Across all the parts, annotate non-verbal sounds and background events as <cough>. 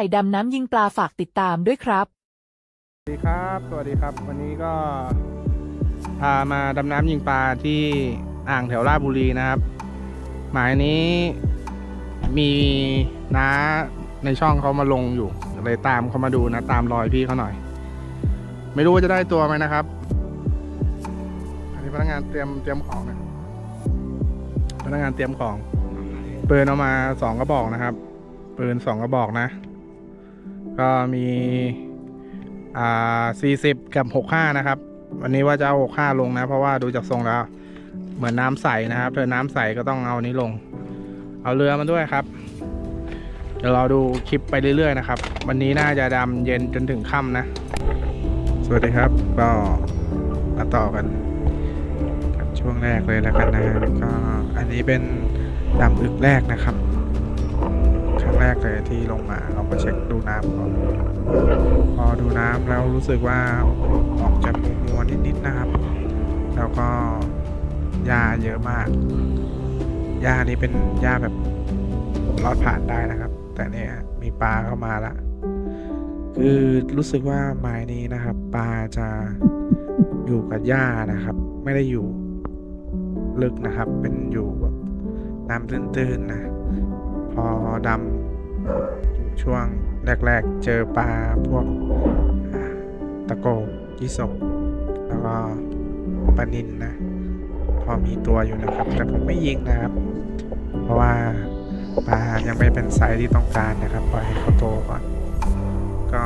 ไก่ดำน้ำยิงปลาฝากติดตามด้วยครับ สวัสดีครับ สวัสดีครับ วันนี้ก็พามาดำน้ำยิงปลาที่อ่างแถวราชบุรีนะครับ หมายนี้มีน้าในช่องเขามาลงอยู่เลยตามเขามาดูนะ ตามรอยพี่เขาหน่อย ไม่รู้ว่าจะได้ตัวไหมนะครับ อันนี้พนักงานเตรียมเตรียมของนะ พนักงานเตรียมของปืนเอามาสองกระบอกนะครับปืนสองกระบอกนะ ก็มีอ่า40 กับ 65 นะครับ วันนี้ว่าจะเอา 65 ลงนะ เพราะว่าดูจากทรงแล้ว เหมือนน้ำใสนะครับเธอน้ำใสก็ต้องเอานี้ลง เอาเรือมาด้วยครับ เดี๋ยวเราดูคลิปไปเรื่อยๆนะครับ วันนี้น่าจะดำเย็นจนถึงค่ำนะ สวัสดีครับก็มาต่อกันกับช่วงแรกเลยแล้วกันนะก็อันนี้เป็นดำอึกแรกนะครับ แรกเลยที่ลงมาเรามาเช็คดูน้ำก่อนพอดูน้ำแล้วรู้สึกว่าออกจะมัวๆนิดๆนะครับ แล้วก็หญ้าเยอะมากหญ้านี้เป็นหญ้าแบบรอดผ่านได้นะครับ แต่เนี่ยมีปลาเข้ามาละคือรู้สึกว่าไม้นี้นะครับ ปลาจะอยู่กับหญ้านะครับ ไม่ได้อยู่ลึกนะครับ เป็นอยู่แบบน้ำตื้นๆนะ พอดำ ช่วงแรกๆเจอปลาพวกตะโกยี่สกแล้วก็ปลานินนะพอมีตัวอยู่นะครับ แต่ผมไม่ยิงนะครับ เพราะว่าปลายังไม่เป็นไซส์ที่ต้องการนะครับปล่อยให้เขาโตก่อน ก็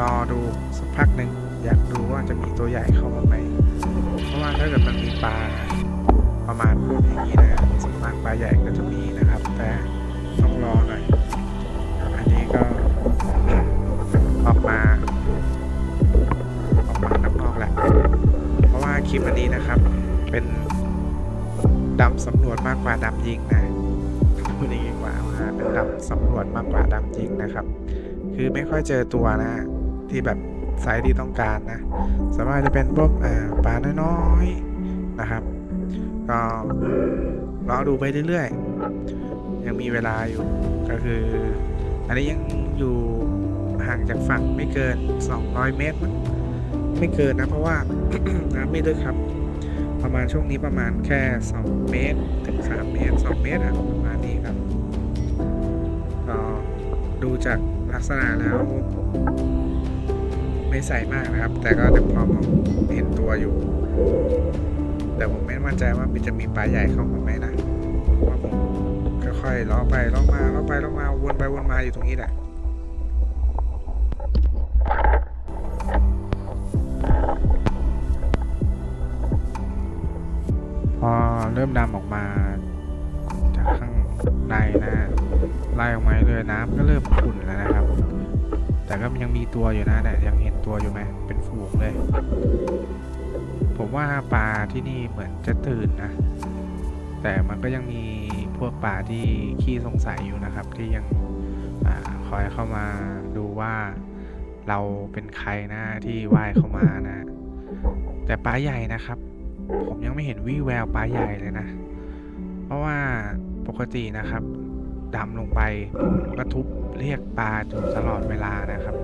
รอดูสักพักหนึ่งอยากดูว่าจะมีตัวใหญ่เข้ามาไหมเพราะว่าถ้าเกิดมันมีปลาประมาณอย่างนี้นะครับส่วนมากปลาใหญ่ก็จะมีนะครับ แต่ต้องรอหน่อย นี้ก็ออกมาออกมาข้างนอกแหละ เพราะว่าคลิปอันนี้นะครับ เป็นดำสำรวจมากกว่าดำยิงนะพูดอย่างนี้ดีกว่าว่าเป็นดำสำรวจมากกว่าดำยิงนะครับ คือไม่ค่อยเจอตัวนะที่แบบไซส์ที่ต้องการนะสามารถจะเป็นพวกปลาน้อยๆนะครับ ก็รอดูไปเรื่อยๆ ยังมีเวลาอยู่ก็คือ อันนี้ยังอยู่ห่างจากฝั่งไม่เกิน 200 เมตรมั้งไม่เกินนะ เพราะว่าน้ำไม่ลึกครับ ประมาณช่วงนี้ประมาณแค่ 2 เมตร ถึง 3 เมตร 2 เมตรอะประมาณนี้ครับก็ดูจากลักษณะแล้ว ไม่ใส่มากนะครับ แต่ก็จะพอมองเห็นตัวอยู่ แต่ผมไม่มั่นใจว่ามันจะมีปลาใหญ่เข้ามาไหมนะเพราะว่าผม ค่อยล้อไปล้อมาล้อไปล้อมาวนไปวนมาอยู่ตรงนี้แหละพอเริ่มดำออกมาจากข้างในนะไล่ออกมาเรื่อยน้ำก็เริ่มขุ่นแล้วนะครับ แต่ก็ยังมีตัวอยู่นะเนี่ยยังเห็นตัวอยู่ไหมเป็นฝูงเลย ผมว่าปลาที่นี่เหมือนจะตื่นนะ แต่มันก็ยังมี พวกปลาที่ขี้สงสัยอยู่นะครับ ที่ยังอคอยเข้ามาดูว่าเราเป็นใครนะที่ว่ายเข้ามานะ แต่ปลาใหญ่นะครับ ผมยังไม่เห็นวี่แววปลาใหญ่เลยนะ เพราะว่าปกตินะครับดำลงไปผมก็ทุบเรียกปลาอยู่ตลอดเวลานะครับ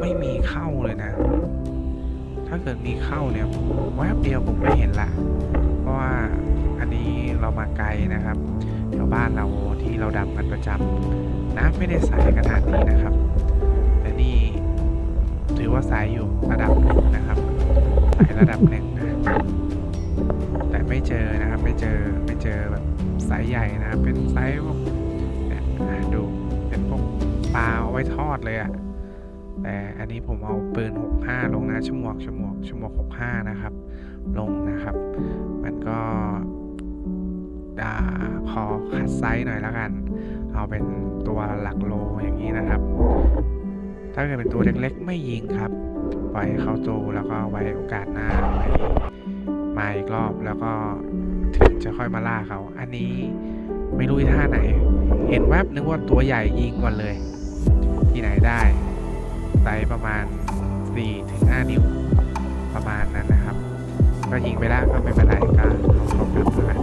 ไม่มีเข้าเลยนะ ถ้าเกิดมีเข้าเนี่ยแวบเดียวผมก็เห็นละเพราะว่าอันนี้เรามาไกลนะครับแถวบ้านเราที่เราดำกันประจำน้ำไม่ได้ใสขนาดนี้นะครับ แต่นี่ถือว่าใสอยู่ระดับหนึ่งนะครับใสระดับหนึ่งนะแต่ไม่เจอนะครับไม่เจอไม่เจอแบบไซส์ใหญ่นะครับเป็นไซส์พวกเนี่ยดูเป็นพวกปลาเอาไว้ทอดเลยอะ่ะ แต่อันนี้ผมเอาปืน 65 ลงนะชั่วโมงชั่วโมงชั่วโมง65 นะครับ ลงนะครับ มันก็อ่าขอคัดไซส์หน่อยแล้วกัน เอาเป็นตัวหลักโลอย่างนี้นะครับ ถ้าเกิดเป็นตัวเล็กๆ ไม่ยิงครับ ปล่อยให้เขาโตแล้วก็ไว้โอกาสหน้าไว้มาอีกรอบแล้วก็ถึงจะค่อยมาล่าเขา อันนี้ไม่รู้ท่าไหน เห็นแวบนึกว่าตัวใหญ่ยิงก่อนเลย ที่ไหนได้ ไซส์ประมาณ4-5ถึง5นิ้วประมาณนั้นนะครับ ก็ยิงไปแล้วก็ไม่เป็นไรก็เอาเขากลับมา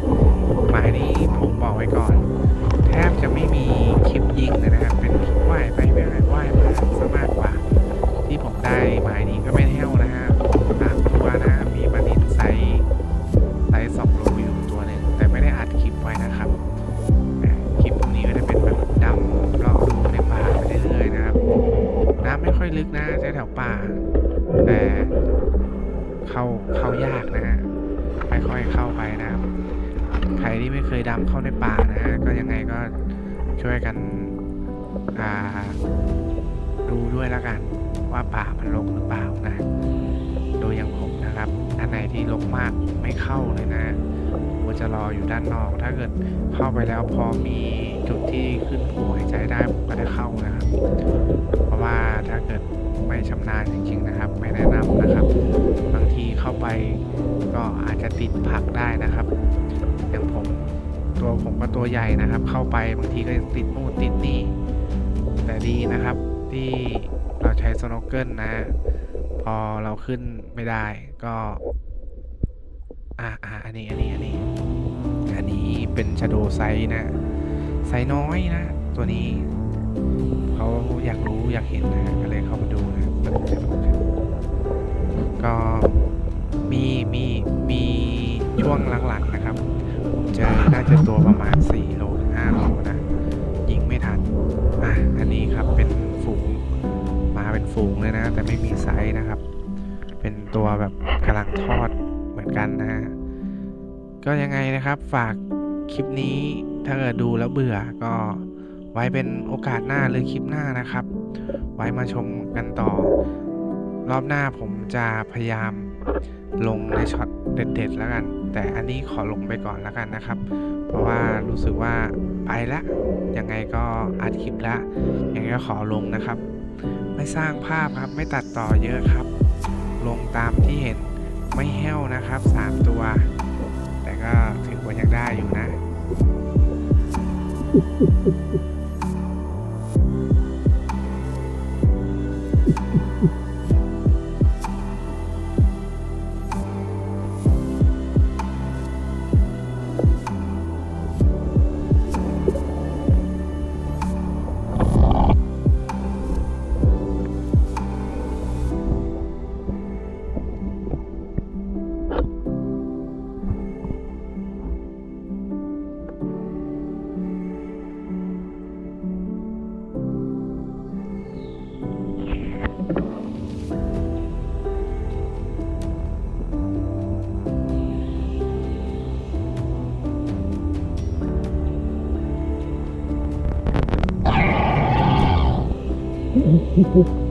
หมายนี้ผมบอกไว้ก่อน แทบจะไม่มีคลิปยิงเลยนะครับ เป็นากนะฮะค่อยๆเข้าไปนะครับ ใครที่ไม่เคยดำเข้าในป่านะฮะก็ยังไงก็ช่วยกันอ่าดูด้วยแล้วกัน ว่าป่ามันรกหรือเปล่านะโดยอย่างผมนะครับอันไหนที่รกมากไม่เข้าเลยนะผมจะรออยู่ด้านนอก ถ้าเกิดเข้าไปแล้วพอมีจุดที่ขึ้นผูหายใจได้ผมก็จะเข้านะครับ เพราะว่าถ้าเกิด ไม่ชำนาญจริง ๆ นะครับ ไม่แนะนำนะครับ บางทีเข้าไปก็อาจจะติดผักได้นะครับ อย่างผมตัวผมก็ตัวใหญ่นะครับ เข้าไปบางทีก็ติดนู่นติดนี่ แต่ดีนะครับที่เราใช้สโนว์เกิลนะ พอเราขึ้นไม่ได้ก็อ่าอ่าอันนี้อันนี้อันนี้อันนี้เป็นช a โดไซส์นะไซส์น้อยนะ ตัวนี้ เขาอยากรู้อยากเห็นนะก็เลยเข้ามาดูนะมาดูกันก็มีมีมีช่วงหลังๆนะครับผมเจอน่าจะตัวประมาณ 4 โลถึง5โลนะ ยิงไม่ทัน อะ อันนี้ครับเป็นฝูงมาเป็นฝูงเลยนะ แต่ไม่มีไซส์นะครับ เป็นตัวแบบกำลังทอดเหมือนกันนะฮะก็ยังไงนะครับฝากคลิปนี้ถ้าเกิดดูแล้วเบื่อก็ ไว้เป็นโอกาสหน้าหรือคลิปหน้านะครับ ไว้มาชมกันต่อ รอบหน้าผมจะพยายามลงในช็อตเด็ดๆแล้วกัน แต่อันนี้ขอลงไปก่อนแล้วกันนะครับ เพราะว่ารู้สึกว่าไปละยังไงก็อัดคลิปละยังไงก็ขอลงนะครับ ไม่สร้างภาพครับไม่ตัดต่อเยอะครับ ลงตามที่เห็นไม่แห้วนะครับ 3 ตัว แต่ก็ถือว่ายังได้อยู่นะ Yeah. thank <laughs>